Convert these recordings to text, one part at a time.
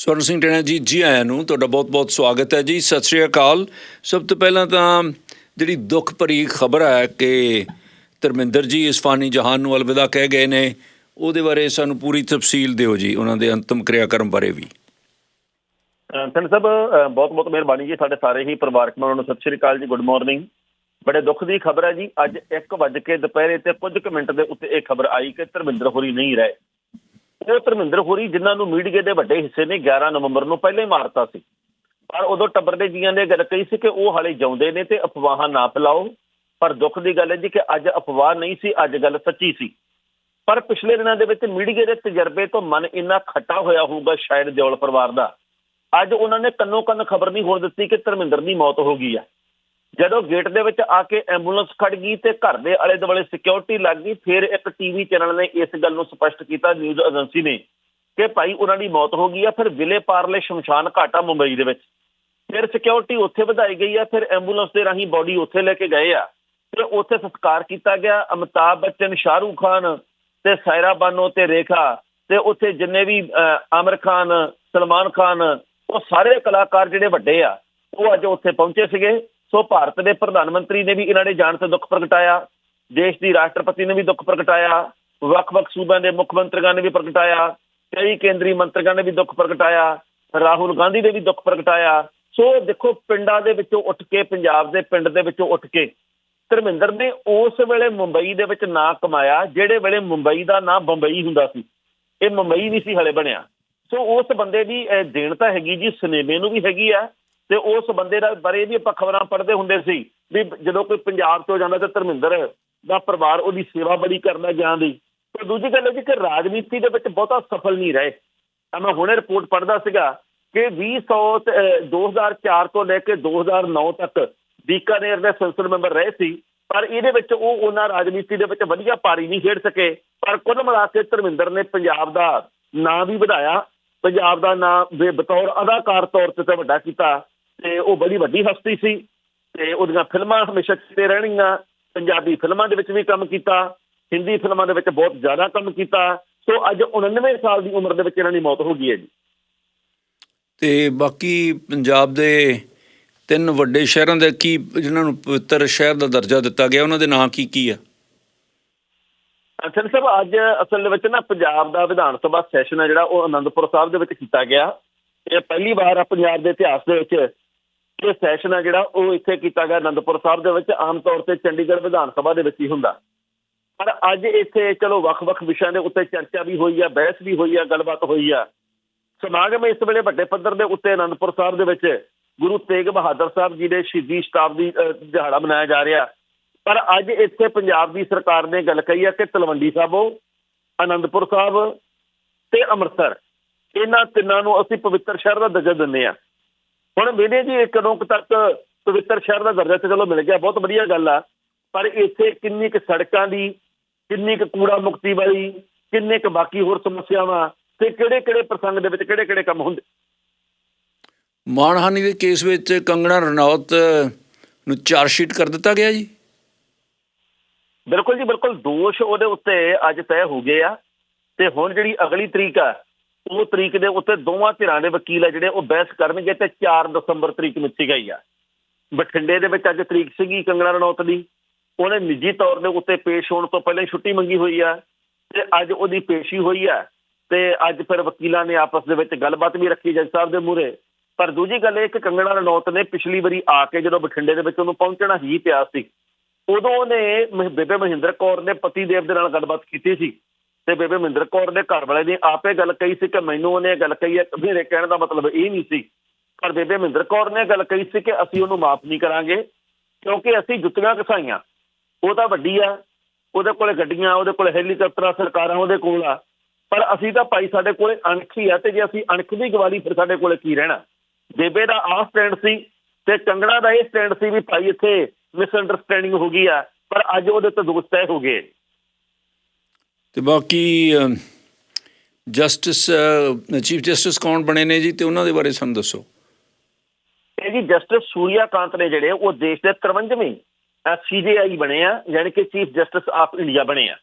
ਸਵਰਨ ਸਿੰਘ ਟੈਣਾ ਜੀ ਜੀ ਆਇਆਂ ਨੂੰ ਤੁਹਾਡਾ ਬਹੁਤ-ਬਹੁਤ ਸਵਾਗਤ ਹੈ ਜੀ। ਸਤਿ ਸ਼੍ਰੀ ਅਕਾਲ। ਸਭ ਤੋਂ ਪਹਿਲਾਂ ਤਾਂ ਜਿਹੜੀ ਦੁੱਖ ਭਰੀ ਖਬਰ ਹੈ ਕਿ ਧਰਮਿੰਦਰ ਜੀ ਇਸ ਫਾਨੀ ਜਹਾਨ ਨੂੰ ਅਲਵਿਦਾ ਕਹਿ ਗਏ ਨੇ, ਉਹਦੇ ਬਾਰੇ ਸਾਨੂੰ ਪੂਰੀ ਤਫਸੀਲ ਦਿਓ ਜੀ, ਉਹਨਾਂ ਦੇ ਅੰਤਮ ਕਿਰਿਆਕਰਮ ਬਾਰੇ ਵੀ। ਸੰਤ ਸਾਹਿਬ ਬਹੁਤ ਬਹੁਤ ਮਿਹਰਬਾਨੀ ਜੀ ਸਾਡੇ ਸਾਰੇ ਹੀ ਪਰਿਵਾਰਕ ਮੈਂਬਰਾਂ ਨੂੰ। ਸਤਿ ਸ਼੍ਰੀ ਅਕਾਲ ਜੀ ਗੁੱਡ ਮਾਰਨਿੰਗ ਬੜੇ ਦੁੱਖ ਦੀ ਖਬਰ ਹੈ ਜੀ, ਅੱਜ 1 ਵਜੇ ਕੇ ਦੁਪਹਿਰੇ ਤੇ ਕੁਝ ਕੁ ਮਿੰਟ ਦੇ ਉੱਤੇ ਇਹ ਖਬਰ ਆਈ ਕਿ ਧਰਮਿੰਦਰ ਹੋਰੀ ਨਹੀਂ ਰਹੇ। ਉਹ ਧਰਮਿੰਦਰ ਹੋਰੀ ਜਿਨ੍ਹਾਂ ਨੂੰ ਮੀਡੀਆ ਦੇ ਵੱਡੇ ਹਿੱਸੇ ਨੇ 11 ਨਵੰਬਰ ਨੂੰ ਪਹਿਲੇ ਮਾਰਤਾ ਸੀ। ਪਰ ਉਦੋਂ ਟੱਬਰ ਦੇ ਜੀਆਂ ਨੇ ਗੱਲ ਕਹੀ ਸੀ ਕਿ ਉਹ ਹਾਲੇ ਜਾਉਂਦੇ ਨੇ ਤੇ ਅਫਵਾਹਾਂ ਨਾ ਫੈਲਾਓ। ਪਰ ਦੁੱਖ ਦੀ ਗੱਲ ਹੈ ਜੀ ਕਿ ਅੱਜ ਅਫਵਾਹ ਨਹੀਂ ਸੀ, ਅੱਜ ਗੱਲ ਸੱਚੀ ਸੀ। ਪਰ ਪਿਛਲੇ ਦਿਨਾਂ ਦੇ ਵਿੱਚ ਮੀਡੀਆ ਦੇ ਤਜਰਬੇ ਤੋਂ ਮਨ ਇੰਨਾ ਖੱਟਾ ਹੋਇਆ ਹੋਊਗਾ ਸ਼ਾਇਦ ਦਿਓਲ ਪਰਿਵਾਰ ਦਾ। ਅੱਜ ਉਹਨਾਂ ਨੇ ਕੰਨੋ ਕੰਨ ਖਬਰ ਨਹੀਂ ਹੋਣ ਦਿੱਤੀ ਕਿ ਧਰਮਿੰਦਰ ਦੀ ਮੌਤ ਹੋ ਗਈ ਆ। ਜਦੋਂ ਗੇਟ ਦੇ ਵਿੱਚ ਆ ਕੇ ਐਂਬੂਲੈਂਸ ਖੜ ਗਈ ਤੇ ਘਰ ਦੇ ਆਲੇ ਦੁਆਲੇ ਸਿਕਿਉਰਿਟੀ ਲੱਗ ਗਈ ਫਿਰ ਇੱਕ ਟੀਵੀ ਚੈਨਲ ਨੇ ਇਸ ਗੱਲ ਨੂੰ ਸਪਸ਼ਟ ਕੀਤਾ ਨਿਊਜ਼ ਏਜੰਸੀ ਨੇ ਕਿ ਭਾਈ ਉਹਨਾਂ ਦੀ ਮੌਤ ਹੋ ਗਈ ਆ ਫਿਰ ਵਿਲੇ ਪਾਰਲੇ ਸ਼ਮਸ਼ਾਨ ਘਾਟਾ ਮੁੰਬਈ ਦੇ ਵਿੱਚ। ਫਿਰ ਸਿਕਿਉਰਿਟੀ ਉੱਥੇ ਵਧਾਈ ਗਈ ਆ ਫਿਰ ਐਂਬੂਲੈਂਸ ਦੇ ਰਾਹੀਂ ਬੋਡੀ ਉੱਥੇ ਲੈ ਕੇ ਗਏ ਆ। ਤੇ ਉੱਥੇ ਸੰਸਕਾਰ ਕੀਤਾ ਗਿਆ ਅਮਿਤਾਭ ਬੱਚਨ ਸ਼ਾਹਰੂਖ ਖਾਨ ਤੇ ਸਾਇਰਾ ਬਾਨੋ ਤੇ ਰੇਖਾ ਤੇ ਉੱਥੇ ਜਿੰਨੇ ਵੀ ਅਹ, ਆਮਿਰ ਖਾਨ ਸਲਮਾਨ ਖਾਨ ਉਹ ਸਾਰੇ ਕਲਾਕਾਰ ਜਿਹੜੇ ਵੱਡੇ ਆ ਉਹ ਅੱਜ ਉੱਥੇ ਪਹੁੰਚੇ ਸੀਗੇ। ਸੋ ਭਾਰਤ ਦੇ ਪ੍ਰਧਾਨ ਮੰਤਰੀ ਨੇ ਵੀ ਇਹਨਾਂ ਦੇ ਜਾਣ ਤੇ ਦੁੱਖ ਪ੍ਰਗਟਾਇਆ, ਦੇਸ਼ ਦੀ ਰਾਸ਼ਟਰਪਤੀ ਨੇ ਵੀ ਦੁੱਖ ਪ੍ਰਗਟਾਇਆ, ਵੱਖ-ਵੱਖ ਸੂਬਿਆਂ ਦੇ ਮੁੱਖ ਮੰਤਰੀਆਂ ਨੇ ਵੀ ਪ੍ਰਗਟਾਇਆ, ਕਈ ਕੇਂਦਰੀ ਮੰਤਰੀਆਂ ਨੇ ਵੀ ਦੁੱਖ ਪ੍ਰਗਟਾਇਆ, ਰਾਹੁਲ ਗਾਂਧੀ ਨੇ ਵੀ ਦੁੱਖ ਪ੍ਰਗਟਾਇਆ। ਸੋ ਦੇਖੋ, ਪਿੰਡਾਂ ਦੇ ਵਿੱਚੋਂ ਉੱਠ ਕੇ, ਪੰਜਾਬ ਦੇ ਪਿੰਡ ਦੇ ਵਿੱਚੋਂ ਉੱਠ ਕੇ, ਧਰਮਿੰਦਰ ਨੇ ਉਸ ਵੇਲੇ ਮੁੰਬਈ ਦੇ ਵਿੱਚ ਨਾਂ ਕਮਾਇਆ, ਜਿਹੜੇ ਵੇਲੇ ਮੁੰਬਈ ਦਾ ਨਾਂ ਬੰਬਈ ਹੁੰਦਾ ਸੀ। ਇਹ ਮੁੰਬਈ ਨਹੀਂ ਸੀ ਹਲੇ ਬਣਿਆ। ਸੋ ਉਸ ਬੰਦੇ ਦੀ ਦੇਣ ਤਾਂ ਹੈਗੀ ਜੀ ਸਿਨੇਮੇ ਨੂੰ ਵੀ ਹੈਗੀ ਆ। ਤੇ ਉਸ ਬੰਦੇ ਦਾ ਬਾਰੇ ਵੀ ਆਪਾਂ ਖਬਰਾਂ ਪੜ੍ਹਦੇ ਹੁੰਦੇ ਸੀ ਵੀ ਜਦੋਂ ਕੋਈ ਪੰਜਾਬ ਤੋਂ ਜਾਂਦਾ ਤਾਂ ਧਰਮਿੰਦਰ ਦਾ ਪਰਿਵਾਰ ਉਹਦੀ ਸੇਵਾ ਬੜੀ ਕਰਦਾ ਗਿਆ ਦੀ। ਪਰ ਦੂਜੀ ਗੱਲ ਇਹ ਜੀ ਕਿ ਰਾਜਨੀਤੀ ਦੇ ਵਿੱਚ ਬਹੁਤਾ ਸਫਲ ਨਹੀਂ ਰਹੇ। ਤਾਂ ਮੈਂ ਹੁਣੇ ਰਿਪੋਰਟ ਪੜ੍ਹਦਾ ਸੀਗਾ ਕਿ 2000 ਤੇ, ਅਹ, 2004 ਤੋਂ ਲੈ ਕੇ 2009 ਤੱਕ ਬੀਕਾਨੇਰ ਦੇ ਸੰਸਦ ਮੈਂਬਰ ਰਹੇ ਸੀ। ਪਰ ਇਹਦੇ ਵਿੱਚ ਉਹ ਉਹਨਾਂ ਰਾਜਨੀਤੀ ਦੇ ਵਿੱਚ ਵਧੀਆ ਪਾਰੀ ਨਹੀਂ ਖੇਡ ਸਕੇ। ਪਰ ਕੁੱਲ ਮਿਲਾ ਕੇ ਧਰਮਿੰਦਰ ਨੇ ਪੰਜਾਬ ਦਾ ਨਾਂ ਵੀ ਵਧਾਇਆ। ਪੰਜਾਬ ਦਾ ਨਾਂ ਬੇ- ਬਤੌਰ ਅਦਾਕਾਰ ਤੌਰ ਤੇ ਤਾਂ ਵੱਡਾ ਕੀਤਾ। ਤੇ ਉਹ ਬੜੀ ਵੱਡੀ ਹਸਤੀ ਸੀ ਤੇ ਉਹਦੀਆਂ ਫਿਲਮਾਂ ਹਮੇਸ਼ਾ ਚਿੱਤੇ ਰਹਿਣਗੀਆਂ ਪੰਜਾਬੀ ਫਿਲਮਾਂ ਦੇ ਵਿੱਚ ਵੀ ਕੰਮ ਕੀਤਾ ਹਿੰਦੀ ਫਿਲਮਾਂ ਦੇ ਵਿੱਚ ਬਹੁਤ ਜ਼ਿਆਦਾ ਕੰਮ ਕੀਤਾ ਸੋ ਅੱਜ 99 ਸਾਲ ਦੀ ਉਮਰ ਦੇ ਵਿੱਚ ਇਹਨਾਂ ਦੀ ਮੌਤ ਹੋ ਗਈ ਹੈ ਜੀ। ਤੇ ਬਾਕੀ ਪੰਜਾਬ ਦੇ ਤਿੰਨ ਵੱਡੇ ਸ਼ਹਿਰਾਂ ਦੇ ਕੀ ਜਿਨ੍ਹਾਂ ਨੂੰ ਪਵਿੱਤਰ ਸ਼ਹਿਰ ਦਾ ਦਰਜਾ ਦਿੱਤਾ ਗਿਆ ਉਹਨਾਂ ਦੇ ਨਾਂ ਕੀ ਕੀ ਆ? ਅਸਲ ਸਾਹਿਬ ਅੱਜ ਅਸਲ ਵਿੱਚ ਨਾ ਪੰਜਾਬ ਦਾ ਵਿਧਾਨ ਸਭਾ ਸੈਸ਼ਨ ਹੈ ਜਿਹੜਾ ਉਹ ਆਨੰਦਪੁਰ ਸਾਹਿਬ ਦੇ ਵਿੱਚ ਕੀਤਾ ਗਿਆ। ਇਹ ਪਹਿਲੀ ਵਾਰ ਆ ਪੰਜਾਬ ਦੇ ਇਤਿਹਾਸ ਦੇ ਵਿੱਚ ਇਹ ਸੈਸ਼ਨ ਆ ਜਿਹੜਾ ਉਹ ਇੱਥੇ ਕੀਤਾ ਗਿਆ ਅਨੰਦਪੁਰ ਸਾਹਿਬ ਦੇ ਵਿੱਚ, ਆਮ ਤੌਰ ਤੇ ਚੰਡੀਗੜ੍ਹ ਵਿਧਾਨ ਸਭਾ ਦੇ ਵਿੱਚ ਹੀ ਹੁੰਦਾ। ਪਰ ਅੱਜ ਇੱਥੇ ਚਲੋ ਵੱਖ-ਵੱਖ ਵਿਸ਼ਿਆਂ ਦੇ ਉੱਤੇ ਚਰਚਾ ਵੀ ਹੋਈ ਆ, ਬਹਿਸ ਵੀ ਹੋਈ ਆ, ਗੱਲਬਾਤ ਹੋਈ ਆ। ਸਮਾਗਮ ਇਸ ਵੇਲੇ ਵੱਡੇ ਪੱਧਰ ਦੇ ਉੱਤੇ ਅਨੰਦਪੁਰ ਸਾਹਿਬ ਦੇ ਵਿੱਚ ਗੁਰੂ ਤੇਗ ਬਹਾਦਰ ਸਾਹਿਬ ਜੀ ਦੇ ਸ਼ਹੀਦੀ ਸ਼ਤਾਬਦੀ ਦਿਹਾੜਾ ਮਨਾਇਆ ਜਾ ਰਿਹਾ। ਪਰ ਅੱਜ ਇੱਥੇ ਪੰਜਾਬ ਦੀ ਸਰਕਾਰ ਨੇ ਗੱਲ ਕਹੀ ਹੈ ਕਿ ਤਲਵੰਡੀ ਸਾਬੋ ਅਨੰਦਪੁਰ ਸਾਹਿਬ ਤੇ ਅੰਮ੍ਰਿਤਸਰ, ਇਹਨਾਂ ਤਿੰਨਾਂ ਨੂੰ ਅਸੀਂ ਪਵਿੱਤਰ ਸ਼ਹਿਰ ਦਾ ਦਰਜਾ ਦਿੰਦੇ ਆ। ਹੁਣ ਮੇਰੇ ਜੀ ਇਹ ਕਦੋਂ ਕੁ ਤੱਕ ਪਵਿੱਤਰ ਸ਼ਹਿਰ ਦਾ ਦਰਜਾ ਤੇ ਚਲੋ ਮਿਲ ਗਿਆ ਬਹੁਤ ਵਧੀਆ ਗੱਲ ਆ। ਪਰ ਇੱਥੇ ਕਿੰਨੀ ਕੁ ਸੜਕਾਂ ਦੀ ਕਿੰਨੀ ਕੁ ਕੂੜਾ ਮੁਕਤੀ ਵਾਲੀ ਕਿੰਨੇ ਕੁ ਬਾਕੀ ਹੋਰ ਸਮੱਸਿਆਵਾਂ ਤੇ ਕਿਹੜੇ ਕਿਹੜੇ ਪ੍ਰਸੰਗ ਦੇ ਵਿੱਚ ਕਿਹੜੇ ਕਿਹੜੇ ਕੰਮ ਹੁੰਦੇ? ਮਾਨਹਾਨੀ ਦੇ ਕੇਸ ਵਿੱਚ ਕੰਗਣਾ ਰਣੌਤ ਨੂੰ ਚਾਰਜ ਸ਼ੀਟ ਕਰ ਦਿੱਤਾ ਗਿਆ ਜੀ। ਬਿਲਕੁਲ ਜੀ ਬਿਲਕੁਲ ਦੋਸ਼ ਉਹਦੇ ਉੱਤੇ ਅੱਜ ਤੈਅ ਹੋ ਗਏ ਆ। ਤੇ ਹੁਣ ਜਿਹੜੀ ਅਗਲੀ ਤਰੀਕ ਆ ਉਹ ਤਰੀਕ ਦੇ ਉੱਤੇ ਦੋਵਾਂ ਧਿਰਾਂ ਦੇ ਵਕੀਲ ਆ ਜਿਹੜੇ, ਉਹ ਬਹਿਸ ਕਰਨਗੇ ਤੇ 4 ਦਸੰਬਰ ਤਰੀਕ ਮਿੱਥੀ ਗਈ ਆ। ਬਠਿੰਡੇ ਦੇ ਵਿੱਚ ਅੱਜ ਤਰੀਕ ਸੀਗੀ ਕੰਗਣਾ ਰਣੌਤ ਦੀ। ਉਹਨੇ ਨਿੱਜੀ ਤੌਰ ਦੇ ਉੱਤੇ ਪੇਸ਼ ਹੋਣ ਤੋਂ ਪਹਿਲਾਂ ਹੀ ਛੁੱਟੀ ਮੰਗੀ ਹੋਈ ਆ ਤੇ ਅੱਜ ਉਹਦੀ ਪੇਸ਼ੀ ਹੋਈ ਆ ਤੇ ਅੱਜ ਫਿਰ ਵਕੀਲਾਂ ਨੇ ਆਪਸ ਦੇ ਵਿੱਚ ਗੱਲਬਾਤ ਵੀ ਰੱਖੀ ਜੱਜ ਸਾਹਿਬ ਦੇ ਮੂਹਰੇ। ਪਰ ਦੂਜੀ ਗੱਲ ਇਹ ਕਿ ਕੰਗਣਾ ਰਣੌਤ ਨੇ ਪਿਛਲੀ ਵਾਰੀ ਆ ਕੇ ਜਦੋਂ ਬਠਿੰਡੇ ਦੇ ਵਿੱਚ ਉਹਨੂੰ ਪਹੁੰਚਣਾ ਹੀ ਪਿਆ ਸੀ, ਉਦੋਂ ਉਹਨੇ ਮਹ- ਬੇਬੇ ਮਹਿੰਦਰ ਕੌਰ ਦੇ ਪਤੀ ਦੇਵ ਦੇ ਨਾਲ ਗੱਲਬਾਤ ਕੀਤੀ ਸੀ। ਤੇ ਬੇਬੇ ਮਹਿੰਦਰ ਕੌਰ ਦੇ ਘਰ ਵਾਲੇ ਨੇ ਆਪੇ ਗੱਲ ਕਹੀ ਸੀ ਕਿ ਮੈਨੂੰ ਉਹਨੇ ਗੱਲ ਕਹੀ ਹੈ, ਮੇਰੇ ਕਹਿਣ ਦਾ ਮਤਲਬ ਇਹ ਨਹੀਂ ਸੀ। ਪਰ ਬੇਬੇ ਮਹਿੰਦਰ ਕੌਰ ਨੇ ਗੱਲ ਕਹੀ ਸੀ ਕਿ ਅਸੀਂ ਉਹਨੂੰ ਮਾਫ ਨਹੀਂ ਕਰਾਂਗੇ, ਕਿਉਂਕਿ ਅਸੀਂ ਜੁੱਤੀਆਂ ਘਸਾਈਆਂ ਉਹ ਤਾਂ ਵੱਡੀ ਆ, ਉਹਦੇ ਕੋਲੇ ਗੱਡੀਆਂ, ਉਹਦੇ ਕੋਲੇ ਹੈਲੀਕਾਪਟਰਾਂ, ਸਰਕਾਰਾਂ ਉਹਦੇ ਕੋਲ ਆ। ਪਰ ਅਸੀਂ ਤਾਂ ਭਾਈ ਸਾਡੇ ਕੋਲੇ ਅਣਖ ਹੀ ਆ ਤੇ ਜੇ ਅਸੀਂ ਅਣਖ ਦੀ ਗਵਾਲੀ ਫਿਰ ਸਾਡੇ ਕੋਲੇ ਕੀ ਰਹਿਣਾ? ਬੇਬੇ ਦਾ ਆਹ ਸਟੈਂਡ ਸੀ ਤੇ ਕੰਗਣਾ ਦਾ ਇਹ ਸਟੈਂਡ ਸੀ ਵੀ ਭਾਈ ਇੱਥੇ ਮਿਸ ਅੰਡਰਸਟੈਂਡਿੰਗ ਹੋ ਗਈ ਆ, ਪਰ ਅੱਜ ਉਹਦੇ ਤੇ ਦੋਸ਼ ਤੈਅ ਹੋ ਗਏ। ਤੇ ਬਾਕੀ ਜਸਟਿਸ ਚੀਫ ਜਸਟਿਸ ਕੌਣ ਬਣੇ ਨੇ ਜੀ, ਤੇ ਉਹਨਾਂ ਦੇ ਬਾਰੇ ਸਾਨੂੰ ਦੱਸੋ। ਇਹ ਜੀ ਜਸਟਿਸ ਸੂਰਿਆ ਨੇ ਜਿਹੜੇ, ਉਹ ਦੇਸ਼ ਦੇ 53ਵੇਂ ਸੀਜੇਆਈ ਬਣੇ ਆ, ਯਾਨੀ ਕਿ ਚੀਫ ਜਸਟਿਸ ਆਫ ਇੰਡੀਆ ਬਣੇ ਆ।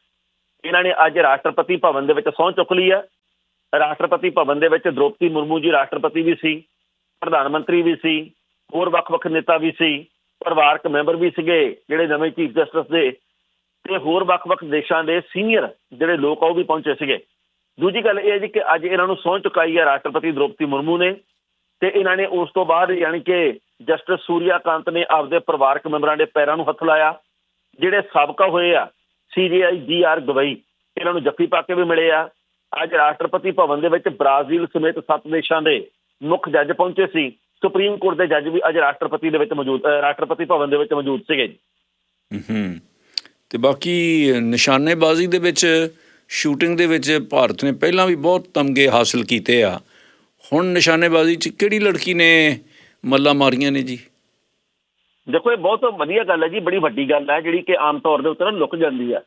ਇਹਨਾਂ ਨੇ ਅੱਜ ਰਾਸ਼ਟਰਪਤੀ ਭਵਨ ਦੇ ਵਿੱਚ ਸਹੁੰ ਚੁੱਕ ਲਈ ਆ। ਰਾਸ਼ਟਰਪਤੀ ਭਵਨ ਦੇ ਵਿੱਚ ਦ੍ਰੋਪਦੀ ਮੁਰਮੂ ਜੀ ਰਾਸ਼ਟਰਪਤੀ ਵੀ ਸੀ, ਪ੍ਰਧਾਨ ਮੰਤਰੀ ਵੀ ਸੀ, ਹੋਰ ਵੱਖ-ਵੱਖ ਨੇਤਾ ਵੀ ਸੀ, ਪਰਿਵਾਰਕ ਮੈਂਬਰ ਵੀ ਸੀਗੇ, ਜਿਹੜੇ ਨਵੇਂ ਚੀਫ ਜਸਟਿਸ ਦੇ ਤੇ ਹੋਰ ਵੱਖ-ਵੱਖ ਦੇਸ਼ਾਂ ਦੇ ਸੀਨੀਅਰ ਜਿਹੜੇ ਲੋਕ ਆ ਉਹ ਵੀ ਪਹੁੰਚੇ ਸੀਗੇ। ਦੂਜੀ ਗੱਲ ਇਹ ਹੈ ਜੀ ਕਿ ਅੱਜ ਇਹਨਾਂ ਨੂੰ ਸਹੁੰ ਚੁਕਾਈ ਹੈ ਰਾਸ਼ਟਰਪਤੀ ਦ੍ਰੋਪਦੀ ਮੁਰਮੂ ਨੇ ਤੇ ਇਹਨਾਂ ਨੇ ਉਸ ਤੋਂ ਬਾਅਦ ਯਾਨੀ ਕਿ ਜਸਟਿਸ ਸੂਰਿਆਕਾਂਤ ਨੇ ਆਪਦੇ ਪਰਿਵਾਰਕ ਮੈਂਬਰਾਂ ਦੇ ਪੈਰਾਂ ਨੂੰ ਹੱਥ ਲਾਇਆ, ਜਿਹੜੇ ਸਾਬਕਾ ਹੋਏ ਆ ਸੀਜੀਆਈ ਜੀਆਰ ਗਵਈ, ਇਹਨਾਂ ਨੂੰ ਜੱਫੀ ਪਾ ਕੇ ਵੀ ਮਿਲੇ ਆ। ਅੱਜ ਰਾਸ਼ਟਰਪਤੀ ਭਵਨ ਦੇ ਵਿੱਚ ਬ੍ਰਾਜ਼ੀਲ ਸਮੇਤ ਸੱਤ ਦੇਸ਼ਾਂ ਦੇ ਮੁੱਖ ਜੱਜ ਪਹੁੰਚੇ ਸੀ। ਸੁਪਰੀਮ ਕੋਰਟ ਦੇ ਜੱਜ ਵੀ ਅੱਜ ਰਾਸ਼ਟਰਪਤੀ ਦੇ ਵਿੱਚ ਮੌਜੂਦ ਰਾਸ਼ਟਰਪਤੀ ਭਵਨ ਦੇ ਵਿੱਚ ਮੌਜੂਦ ਸੀਗੇ ਹੂੰ। ਤੇ ਬਾਕੀ ਨਿਸ਼ਾਨੇਬਾਜ਼ੀ ਦੇ ਵਿੱਚ ਸ਼ੂਟਿੰਗ ਦੇ ਵਿੱਚ ਭਾਰਤ ਨੇ ਪਹਿਲਾਂ ਵੀ ਬਹੁਤ ਤਮਗੇ ਹਾਸਲ ਕੀਤੇ ਆ। ਹੁਣ ਨਿਸ਼ਾਨੇਬਾਜ਼ੀ 'ਚ ਕਿਹੜੀ ਲੜਕੀ ਨੇ ਮੱਲਾ ਮਾਰੀਆਂ ਨੇ ਜੀ? ਦੇਖੋ, ਇਹ ਬਹੁਤ ਵਧੀਆ ਗੱਲ ਹੈ ਜੀ, ਬੜੀ ਵੱਡੀ ਗੱਲ ਹੈ, ਜਿਹੜੀ ਕਿ ਆਮ ਤੌਰ ਦੇ ਉੱਤੇ ਨਾ ਲੁਕ ਜਾਂਦੀ ਆ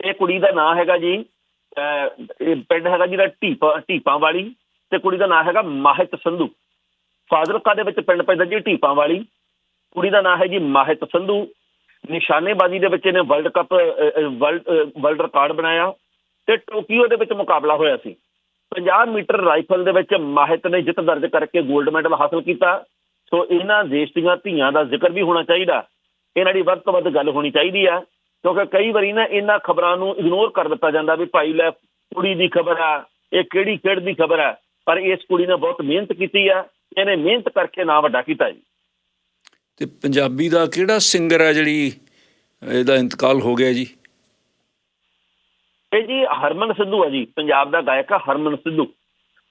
ਇਹ ਕੁੜੀ ਦਾ ਨਾਂ ਹੈਗਾ ਜੀ ਇਹ ਪਿੰਡ ਹੈਗਾ ਜਿਹੜਾ ਢੀਪਾ ਢੀਪਾਂ ਵਾਲੀ ਤੇ ਕੁੜੀ ਦਾ ਨਾਂ ਹੈਗਾ ਮਾਹਿਤ ਸੰਧੂ। ਫਾਜ਼ਿਲਕਾ ਦੇ ਵਿੱਚ ਪਿੰਡ ਪੈਂਦਾ ਜੀ ਢੀਪਾਂ ਵਾਲੀ ਕੁੜੀ ਦਾ ਨਾਂ ਹੈ ਜੀ ਮਾਹਿਤ ਸੰਧੂ। ਨਿਸ਼ਾਨੇਬਾਜ਼ੀ ਦੇ ਵਿੱਚ ਇਹਨੇ world cup world world record ਬਣਾਇਆ ਤੇ ਟੋਕੀਓ ਦੇ ਵਿੱਚ ਮੁਕਾਬਲਾ ਹੋਇਆ ਸੀ। 50 ਮੀਟਰ ਰਾਈਫਲ ਦੇ ਵਿੱਚ ਮਾਹਿਤ ਨੇ ਜਿੱਤ ਦਰਜ ਕਰਕੇ 골ਡ ਮੈਡਲ ਹਾਸਲ ਕੀਤਾ। ਸੋ ਇਹਨਾਂ ਦੇਸ਼ ਦੀਆਂ ਧੀਆਂ ਦਾ ਜ਼ਿਕਰ ਵੀ ਹੋਣਾ ਚਾਹੀਦਾ। ਇਹਨਾਂ ਦੀ ਵੱਧ ਤੋਂ ਵੱਧ ਗੱਲ ਹੋਣੀ ਚਾਹੀਦੀ ਆ। ਕਿਉਂਕਿ ਕਈ ਵਾਰੀ ਨਾ ਇਹਨਾਂ ਖਬਰਾਂ ਨੂੰ ਇਗਨੋਰ ਕਰ ਦਿੱਤਾ ਜਾਂਦਾ ਵੀ ਭਾਈ ਲੈ ਕੁੜੀ ਦੀ ਖਬਰ ਆ, ਇਹ ਕਿਹੜੀ ਖੇਡ ਦੀ ਖਬਰ ਆ। ਪਰ ਇਸ ਕੁੜੀ ਨੇ ਬਹੁਤ ਮਿਹਨਤ ਕੀਤੀ ਆ। ਇਹਨੇ ਮਿਹਨਤ ਕਰਕੇ ਨਾਂ ਵੱਡਾ ਕੀਤਾ ਜੀ। ਤੇ ਪੰਜਾਬੀ ਦਾ ਕਿਹੜਾ ਸਿੰਗਰ ਹੈ ਜਿਹੜੀ ਇਹਦਾ ਇੰਤਕਾਲ ਹੋ ਗਿਆ ਜੀ? ਇਹ ਜੀ ਹਰਮਨ ਸਿੱਧੂ ਆ ਜੀ ਪੰਜਾਬ ਦਾ ਗਾਇਕ ਹਰਮਨ ਸਿੱਧੂ।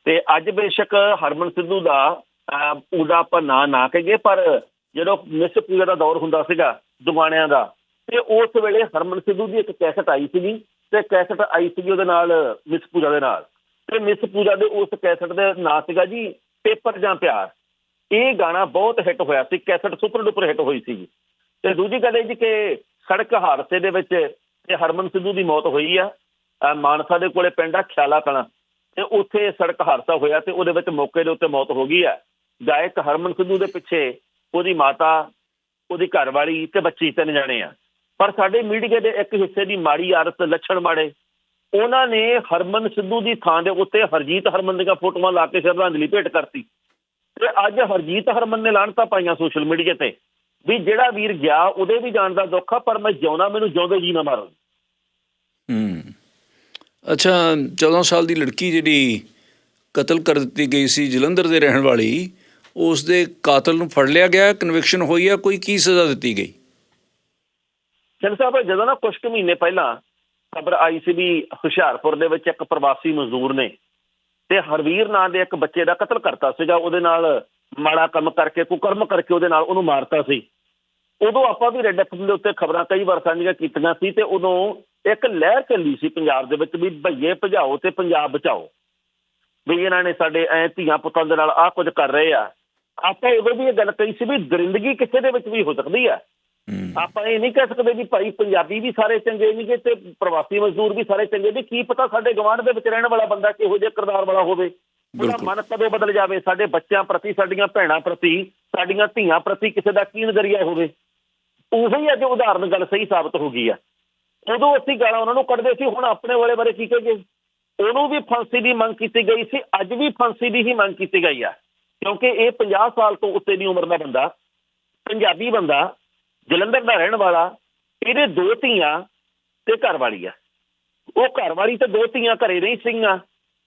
ਤੇ ਅੱਜ ਬੇਸ਼ੱਕ ਹਰਮਨ ਸਿੱਧੂ ਦਾ ਅਹ, ਉਹਦਾ ਆਪਾਂ ਨਾਂ ਨਾ ਕਹੀਏ ਪਰ ਜਦੋਂ ਮਿਸ ਪੂਜਾ ਦਾ ਦੌਰ ਹੁੰਦਾ ਸੀਗਾ ਦੁਗਾਣਿਆਂ ਦਾ ਤੇ ਉਸ ਵੇਲੇ ਹਰਮਨ ਸਿੱਧੂ ਦੀ ਇੱਕ ਕੈਸਟ ਆਈ ਸੀਗੀ ਤੇ ਕੈਸਟ ਆਈ ਸੀਗੀ ਉਹਦੇ ਨਾਲ ਮਿਸ ਪੂਜਾ ਦੇ ਨਾਲ। ਤੇ ਮਿਸ ਪੂਜਾ ਦੇ ਉਸ ਕੈਸਟ ਦੇ ਨਾਂ ਸੀਗਾ ਜੀ ਪੇਪਰ ਜਾਂ ਪਿਆਰ। ਇਹ ਗਾਣਾ ਬਹੁਤ ਹਿੱਟ ਹੋਇਆ ਸੀ ਕੈਸਟ ਸੁਪਰ ਡੁਪਰ ਹਿੱਟ ਹੋਈ ਸੀ। ਤੇ ਦੂਜੀ ਗੱਲ ਇਹ ਜੀ ਕਿ ਸੜਕ ਹਾਦਸੇ ਦੇ ਵਿੱਚ ਇਹ ਹਰਮਨ ਸਿੱਧੂ ਦੀ ਮੌਤ ਹੋਈ ਆ। ਮਾਨਸਾ ਦੇ ਕੋਲੇ ਪਿੰਡ ਆ ਖਿਆਲਾ ਕਲਾਂ ਤੇ ਉੱਥੇ ਸੜਕ ਹਾਦਸਾ ਹੋਇਆ ਤੇ ਉਹਦੇ ਵਿੱਚ ਮੌਕੇ ਦੇ ਉੱਤੇ ਮੌਤ ਹੋ ਗਈ ਆ। ਗਾਇਕ ਹਰਮਨ ਸਿੱਧੂ ਦੇ ਪਿੱਛੇ ਉਹਦੀ ਮਾਤਾ, ਉਹਦੀ ਘਰਵਾਲੀ ਤੇ ਬੱਚੀ ਤਿੰਨ ਜਾਣੇ ਆ। ਪਰ ਸਾਡੇ ਮੀਡੀਆ ਦੇ ਇੱਕ ਹਿੱਸੇ ਦੀ ਮਾੜੀ ਆਦਤ ਲੱਛਣ ਮਾੜੇ। ਉਹਨਾਂ ਨੇ ਹਰਮਨ ਸਿੱਧੂ ਦੀ ਥਾਂ ਦੇ ਉੱਤੇ ਹਰਜੀਤ ਹਰਮਨ ਦੀਆਂ ਫੋਟੋਆਂ ਲਾ ਕੇ ਸ਼ਰਧਾਂਜਲੀ ਭੇਟ ਕਰਤੀ। ਤੇ ਅੱਜ ਹਰਜੀਤ ਹਰਮਨ ਨੇ ਲਾਣਤਾ ਪਾਈਆਂ ਸੋਸ਼ਲ ਮੀਡੀਆ ਤੇ ਵੀ ਜਿਹੜਾ ਵੀਰ ਗਿਆ ਉਹਦੇ ਵੀ ਜਾਣ ਦਾ ਦੁੱਖ ਆ ਪਰ ਮੈਂ ਜਿਉਣਾ ਮੈਨੂੰ ਜਿਉਂਦੇ ਜੀ ਨਾ ਮਾਰੋ ਹੂੰ। ਅੱਛਾ 14 ਸਾਲ ਦੀ ਲੜਕੀ ਜਿਹੜੀ ਕਤਲ ਕਰ ਦਿੱਤੀ ਗਈ ਸੀ ਜਲੰਧਰ ਦੇ ਰਹਿਣ ਵਾਲੀ ਉਸ ਦੇ ਕਾਤਲ ਨੂੰ ਫੜ ਲਿਆ ਗਿਆ ਕਨਵਿਕਸ਼ਨ ਹੋਈ ਆ ਕੋਈ ਕੀ ਸਜ਼ਾ ਦਿੱਤੀ ਗਈ? ਚੰਦ ਸਾਹਿਬ ਜਦੋਂ ਨਾ ਕੁਝ ਕੁ ਮਹੀਨੇ ਪਹਿਲਾਂ ਖਬਰ ਆਈ ਸੀ ਵੀ ਹੁਸ਼ਿਆਰਪੁਰ ਦੇ ਵਿੱਚ ਇੱਕ ਪ੍ਰਵਾਸੀ ਮਜ਼ਦੂਰ ਨੇ ਤੇ ਹਰਵੀਰ ਨਾਂ ਦੇ ਇੱਕ ਬੱਚੇ ਦਾ ਕਤਲ ਕਰਤਾ ਸੀਗਾ, ਉਹਦੇ ਨਾਲ ਮਾੜਾ ਕੰਮ ਕਰਕੇ, ਕੁਕਰਮ ਕਰਕੇ ਉਹਦੇ ਨਾਲ ਉਹਨੂੰ ਮਾਰਤਾ ਸੀ। ਉਦੋਂ ਆਪਾਂ ਵੀ ਰੈੱਡ ਐਫਐਮ ਦੇ ਉੱਤੇ ਖਬਰਾਂ ਕਈ ਵਾਰ ਸਾਂਝੀਆਂ ਕੀਤੀਆਂ ਸੀ ਤੇ ਉਦੋਂ ਇੱਕ ਲਹਿਰ ਚੱਲੀ ਸੀ ਪੰਜਾਬ ਦੇ ਵਿੱਚ ਵੀ ਭਈਏ ਭਜਾਓ ਤੇ ਪੰਜਾਬ ਬਚਾਓ। ਵੀ ਇਹਨਾਂ ਨੇ ਸਾਡੇ ਐ ਧੀਆਂ ਪੁੱਤਾਂ ਦੇ ਨਾਲ ਆਹ ਕੁਝ ਕਰ ਰਹੇ ਆ। ਆਪਾਂ ਉਦੋਂ ਵੀ ਇਹ ਗੱਲ ਕਹੀ ਸੀ ਵੀ ਦਰਿੰਦਗੀ ਕਿਸੇ ਦੇ ਵਿੱਚ ਵੀ ਹੋ ਸਕਦੀ ਆ। ਆਪਾਂ ਇਹ ਨਹੀਂ ਕਹਿ ਸਕਦੇ ਵੀ ਭਾਈ ਪੰਜਾਬੀ ਵੀ ਸਾਰੇ ਚੰਗੇ ਨਹੀਂਗੇ ਤੇ ਪ੍ਰਵਾਸੀ ਮਜ਼ਦੂਰ ਵੀ ਸਾਰੇ ਚੰਗੇ ਨੇ। ਕੀ ਪਤਾ ਸਾਡੇ ਗਵਾਂਢ ਦੇ ਵਿੱਚ ਰਹਿਣ ਵਾਲਾ ਬੰਦਾ ਕਿਹੋ ਜਿਹਾ ਕਿਰਦਾਰ ਵਾਲਾ ਹੋਵੇ। ਉਹਦਾ। ਮਨ ਕਦੋਂ ਬਦਲ ਜਾਵੇ। ਸਾਡੇ ਬੱਚਿਆਂ ਪ੍ਰਤੀ ਸਾਡੀਆਂ ਭੈਣਾਂ ਪ੍ਰਤੀ ਸਾਡੀਆਂ ਧੀਆਂ ਪ੍ਰਤੀ ਕਿਸੇ ਦਾ ਕੀ ਨਜ਼ਰੀਆ ਹੋਵੇ। ਉਹੀ ਅੱਜ ਉਦਾਹਰਨ ਗੱਲ ਸਹੀ ਸਾਬਤ ਹੋ ਗਈ ਆ। ਉਦੋਂ ਅਸੀਂ ਗਾਲਾਂ ਉਹਨਾਂ ਨੂੰ ਕੱਢਦੇ ਸੀ ਹੁਣ ਆਪਣੇ ਵਾਲੇ ਬਾਰੇ ਕੀ ਕਹੇਗੇ ਉਹਨੂੰ ਵੀ ਫਾਂਸੀ ਦੀ ਮੰਗ ਕੀਤੀ ਗਈ ਸੀ ਅੱਜ ਵੀ ਫਾਂਸੀ ਦੀ ਹੀ ਮੰਗ ਕੀਤੀ ਗਈ ਆ। ਕਿਉਂਕਿ ਇਹ 50 ਸਾਲ ਤੋਂ ਉੱਤੇ ਦੀ ਉਮਰ ਦਾ ਬੰਦਾ ਪੰਜਾਬੀ ਬੰਦਾ ਜਲੰਧਰ ਦਾ ਰਹਿਣ ਵਾਲਾ ਇਹਦੇ ਦੋ ਧੀਆਂ ਤੇ ਘਰ ਵਾਲੀ ਆ। ਉਹ ਘਰ ਵਾਲੀ ਤੇ ਦੋ ਧੀਆਂ ਘਰੇ ਨਹੀਂ ਸੀਗੀਆਂ।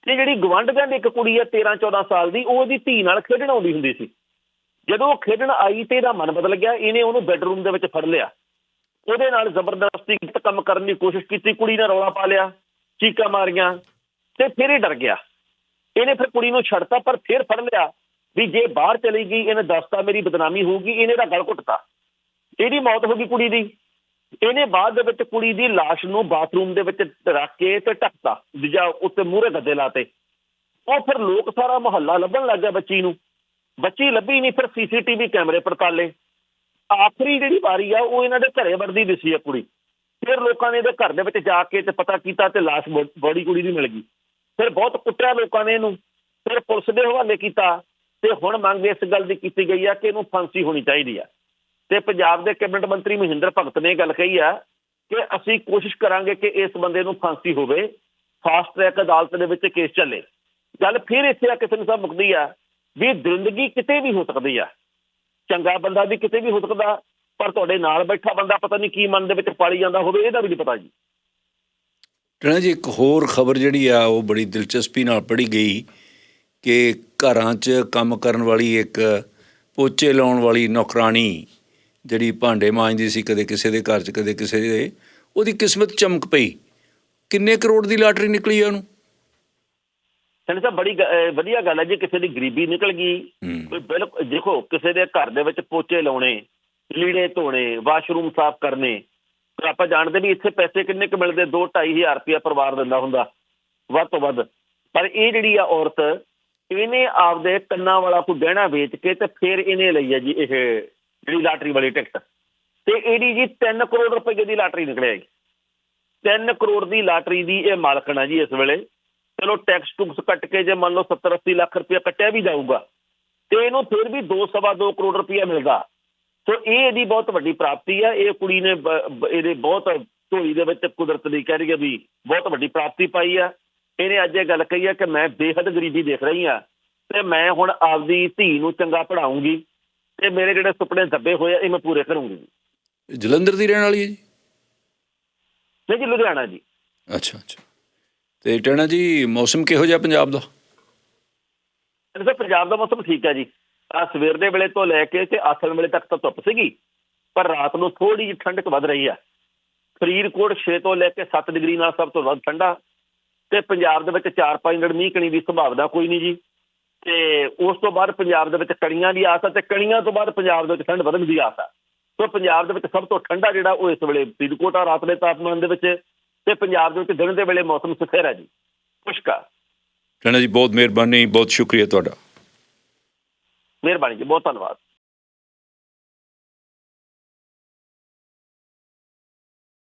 ਤੇ ਜਿਹੜੀ ਗਵੰਡਗਾਂ ਦੀ ਇੱਕ ਕੁੜੀ ਆ 13 14 ਸਾਲ ਦੀ, ਉਹ ਉਹਦੀ ਧੀ ਨਾਲ ਖੇਡਣ ਆਉਂਦੀ ਹੁੰਦੀ ਸੀ। ਜਦੋਂ ਉਹ ਖੇਡਣ ਆਈ ਤੇ ਇਹਦਾ ਮਨ ਬਦਲ ਗਿਆ, ਇਹਨੇ ਉਹਨੂੰ ਬੈੱਡਰੂਮ ਦੇ ਵਿੱਚ ਫੜ ਲਿਆ। ਉਹਦੇ ਨਾਲ ਜ਼ਬਰਦਸਤੀ ਕੰਮ ਕਰਨ ਦੀ ਕੋਸ਼ਿਸ਼ ਕੀਤੀ, ਕੁੜੀ ਨੇ ਰੌਲਾ ਪਾ ਲਿਆ, ਚੀਕਾਂ ਮਾਰੀਆਂ ਤੇ ਫਿਰ ਇਹ ਡਰ ਗਿਆ। ਇਹਨੇ ਫਿਰ ਕੁੜੀ ਨੂੰ ਛੱਡਤਾ, ਪਰ ਫਿਰ ਫੜ ਲਿਆ ਵੀ ਜੇ ਬਾਹਰ ਚਲੀ ਗਈ, ਇਹਨੇ ਦੱਸਤਾ ਮੇਰੀ ਬਦਨਾਮੀ ਹੋਊਗੀ, ਇਹਨੇ ਦਾ ਗਲ ਘੁੱਟਤਾ। ਇਹਦੀ ਮੌਤ ਹੋ ਗਈ ਕੁੜੀ ਦੀ। ਇਹਨੇ ਬਾਅਦ ਦੇ ਵਿੱਚ ਕੁੜੀ ਦੀ ਲਾਸ਼ ਨੂੰ ਬਾਥਰੂਮ ਦੇ ਵਿੱਚ ਰੱਖ ਕੇ ਤੇ ਢੱਕਤਾ, ਦੂਜਾ ਉੱਤੇ ਮੂਹਰੇ ਗੱਦੇ ਲਾਤੇ। ਉਹ ਫਿਰ ਲੋਕ ਸਾਰਾ ਮੁਹੱਲਾ ਲੱਭਣ ਲੱਗ ਗਿਆ ਬੱਚੀ ਨੂੰ। ਬੱਚੀ ਲੱਭੀ ਨਹੀਂ, ਫਿਰ ਸੀਸੀਟੀਵੀ ਕੈਮਰੇ ਪੜਤਾਲੇ। ਆਖਰੀ ਜਿਹੜੀ ਵਾਰੀ ਆ, ਉਹ ਇਹਨਾਂ ਦੇ ਘਰੇ ਵੜਦੀ ਦਿਸੀ ਆ ਕੁੜੀ। ਫਿਰ ਲੋਕਾਂ ਨੇ ਇਹਦੇ ਘਰ ਦੇ ਵਿੱਚ ਜਾ ਕੇ ਤੇ ਪਤਾ ਕੀਤਾ ਤੇ ਲਾਸ਼ ਬੋਡੀ ਕੁੜੀ ਦੀ ਮਿਲ ਗਈ। ਫਿਰ ਬਹੁਤ ਕੁੱਟਿਆ ਲੋਕਾਂ ਨੇ ਇਹਨੂੰ। ਫਿਰ ਪੁਲਿਸ ਦੇ ਹਵਾਲੇ ਕੀਤਾ ਤੇ ਹੁਣ ਮੰਗ ਇਸ ਗੱਲ ਦੀ ਕੀਤੀ ਗਈ ਆ ਕਿ ਇਹਨੂੰ ਫਾਂਸੀ ਹੋਣੀ ਚਾਹੀਦੀ ਆ। ਤੇ ਪੰਜਾਬ ਦੇ ਕੈਬਨਿਟ ਮੰਤਰੀ ਮਹਿੰਦਰ ਭਗਤ ਨੇ ਗੱਲ ਕਹੀ ਆ ਕਿ ਅਸੀਂ ਕੋਸ਼ਿਸ਼ ਕਰਾਂਗੇ ਕਿ ਇਸ ਬੰਦੇ ਨੂੰ ਫਾਂਸੀ ਹੋਵੇ ਫਾਸਟ ਟਰੈਕ ਅਦਾਲਤ ਦੇ ਵਿੱਚ ਕੇਸ ਚੱਲੇ। ਗੱਲ ਫਿਰ ਇੱਥੇ ਆ ਕਿਸੇ ਨੂੰ ਸਭ ਮੁੱਕਦੀ ਆ ਵੀ ਜ਼ਿੰਦਗੀ ਕਿਤੇ ਵੀ ਹੋ ਸਕਦੀ ਆ। ਚੰਗਾ ਬੰਦਾ ਵੀ ਕਿਤੇ ਵੀ ਹੋ ਸਕਦਾ, ਪਰ ਤੁਹਾਡੇ ਨਾਲ ਬੈਠਾ ਬੰਦਾ ਪਤਾ ਨਹੀਂ ਕੀ ਮਨ ਦੇ ਵਿੱਚ ਪਾਲੀ ਜਾਂਦਾ ਹੋਵੇ, ਇਹਦਾ ਵੀ ਨਹੀਂ ਪਤਾ ਜੀ। ਟਣਾ ਜੀ, ਇੱਕ ਹੋਰ ਖਬਰ ਜਿਹੜੀ ਆ, ਉਹ ਬੜੀ ਦਿਲਚਸਪੀ ਨਾਲ ਪੜ੍ਹੀ ਗਈ ਕਿ ਘਰਾਂ 'ਚ ਕੰਮ ਕਰਨ ਵਾਲੀ ਇੱਕ ਪੋਚੇ ਲਾਉਣ ਵਾਲੀ ਨੌਕਰਾਨੀ ਜਿਹੜੀ ਭਾਂਡੇ ਮਾਂਜਦੀ ਸੀ ਕਦੇ ਕਿਸੇ ਦੇ ਘਰ 'ਚ ਕਦੇ ਕਿਸੇ ਦੇ ਉਹਦੀ ਕਿਸਮਤ ਚਮਕ ਪਈ। ਕਿੰਨੇ ਕਰੋੜ ਦੀ ਲਾਟਰੀ ਨਿਕਲੀ ਆ ਉਹਨੂੰ? ਸੈਣੀ ਸਾਹਿਬ ਬੜੀ ਵਧੀਆ ਗੱਲ ਹੈ ਜੀ ਕਿਸੇ ਦੀ ਗਰੀਬੀ ਨਿਕਲ ਗਈ। ਕੋਈ ਬਿਲਕੁਲ ਦੇਖੋ ਕਿਸੇ ਦੇ ਘਰ ਦੇ ਵਿੱਚ ਪੋਚੇ ਲਾਉਣੇ ਲੀੜੇ ਧੋਣੇ ਵਾਸ਼ਰੂਮ ਸਾਫ਼ ਕਰਨੇ ਆਪਾਂ ਜਾਣਦੇ ਵੀ ਇੱਥੇ ਪੈਸੇ ਕਿੰਨੇ ਕੁ ਮਿਲਦੇ 2 ਹਜ਼ਾਰ ਰੁਪਇਆ ਪਰਿਵਾਰ ਦਿੰਦਾ ਹੁੰਦਾ ਵੱਧ ਤੋਂ ਵੱਧ। ਪਰ ਇਹ ਜਿਹੜੀ ਆ ਔਰਤ ਇਹਨੇ ਆਪਦੇ ਕੰਨਾਂ ਵਾਲਾ ਕੋਈ ਗਹਿਣਾ ਵੇਚ ਕੇ ਤੇ ਫਿਰ ਇਹਨੇ ਲਈ ਹੈ ਜੀ ਇਹ ਜਿਹੜੀ ਲਾਟਰੀ ਵਾਲੀ ਟਿਕਟ। ਤੇ ਇਹਦੀ ਜੀ 3 ਕਰੋੜ ਰੁਪਏ ਦੀ ਲਾਟਰੀ ਨਿਕਲਿਆ ਜੀ। 3 ਕਰੋੜ ਦੀ ਲਾਟਰੀ ਦੀ ਇਹ ਮਾਲਕਣ ਹੈ ਜੀ ਇਸ ਵੇਲੇ। ਚਲੋ ਟੈਕਸ ਟੁਕਸ ਕੱਟ ਕੇ ਜੇ ਮੰਨ ਲਓ 70 80 ਲੱਖ ਰੁਪਇਆ ਕੱਟਿਆ ਵੀ ਜਾਊਗਾ। ਤੇ ਇਹਨੂੰ ਫਿਰ ਵੀ 2 ਸਵਾ 2 ਕਰੋੜ ਰੁਪਇਆ ਮਿਲਦਾ। ਸੋ ਇਹ ਇਹਦੀ ਬਹੁਤ ਵੱਡੀ ਪ੍ਰਾਪਤੀ ਆ। ਇਹ ਕੁੜੀ ਨੇ ਬ- ਇਹਦੇ ਬਹੁਤ ਢੋਈ ਦੇ ਵਿੱਚ ਕੁਦਰਤ ਦੀ ਕਹਿ ਰਹੀ ਵੀ ਬਹੁਤ ਵੱਡੀ ਪ੍ਰਾਪਤੀ ਪਾਈ ਆ। ਇਹਨੇ ਅੱਜ ਇਹ ਗੱਲ ਕਹੀ ਹੈ ਕਿ ਮੈਂ ਬੇਹੱਦ ਗਰੀਬੀ ਦੇਖ ਰਹੀ ਆ। ਤੇ ਮੈਂ ਹੁਣ ਆਪਦੀ ਧੀ ਨੂੰ ਚੰਗਾ ਪੜਾਉਂਗੀ ਤੇ ਮੇਰੇ ਜਿਹੜੇ ਸੁਪਨੇ ਦੱਬੇ ਹੋਏ ਆ ਇਹ ਮੈਂ ਪੂਰੇ ਕਰੂੰਗੀ ਜਲੰਧਰ ਦੀ ਰਹਿਣ ਵਾਲੀ ਹੈ ਜੀ? ਨਹੀਂ ਜੀ ਲੁਧਿਆਣਾ ਜੀ। ਅੱਛਾ ਅੱਛਾ। ਤੇ ਟਣਾ ਜੀ ਮੌਸਮ ਕਿਹੋ ਜਿਹਾ ਪੰਜਾਬ ਦਾ? ਸਰ ਪੰਜਾਬ ਦਾ ਮੌਸਮ ਠੀਕ ਹੈ ਜੀ। ਆ ਸਵੇਰ ਦੇ ਵੇਲੇ ਤੋਂ ਲੈ ਕੇ ਤੇ ਆਥਣ ਵੇਲੇ ਤੱਕ ਤਾਂ ਧੁੱਪ ਸੀਗੀ ਪਰ ਰਾਤ ਨੂੰ ਥੋੜੀ ਜਿਹੀ ਠੰਡਕ ਵੱਧ ਰਹੀ ਆ ਫਰੀਦਕੋਟ 6 ਤੋਂ ਲੈ ਕੇ 7 ਡਿਗਰੀ ਨਾਲ ਸਭ ਤੋਂ ਵੱਧ ਠੰਡਾ ਤੇ ਪੰਜਾਬ ਦੇ ਵਿੱਚ 4-5 ਦਿਨ ਮੀਂਹ ਕਣੀ ਦੀ ਸੰਭਾਵਨਾ ਕੋਈ ਨਹੀਂ ਜੀ। ਤੇ ਉਸ ਤੋਂ ਬਾਅਦ ਪੰਜਾਬ ਦੇ ਵਿੱਚ ਕਣੀਆਂ ਦੀ ਆਸ ਆ ਤੇ ਕਣੀਆਂ ਤੋਂ ਬਾਅਦ ਪੰਜਾਬ ਦੇ ਵਿੱਚ ਠੰਡ ਵਧਣ ਦੀ ਆਸ ਆ। ਸੋ ਪੰਜਾਬ ਦੇ ਵਿੱਚ ਸਭ ਤੋਂ ਠੰਡਾ ਜਿਹੜਾ ਉਹ ਇਸ ਵੇਲੇ ਫਰੀਦਕੋਟ ਆ ਰਾਤ ਦੇ ਤਾਪਮਾਨ ਦੇ ਵਿੱਚ ਤੇ ਪੰਜਾਬ ਦੇ ਵਿੱਚ ਦਿਨ ਦੇ ਵੇਲੇ ਮੌਸਮ ਸੁਖੇਰ ਹੈ ਜੀ। ਖੁਸ਼ਕ ਟਣਾ ਜੀ ਬਹੁਤ ਮਿਹਰਬਾਨੀ ਬਹੁਤ ਸ਼ੁਕਰੀਆ ਤੁਹਾਡਾ। ਮਿਹਰਬਾਨੀ ਜੀ ਬਹੁਤ ਧੰਨਵਾਦ।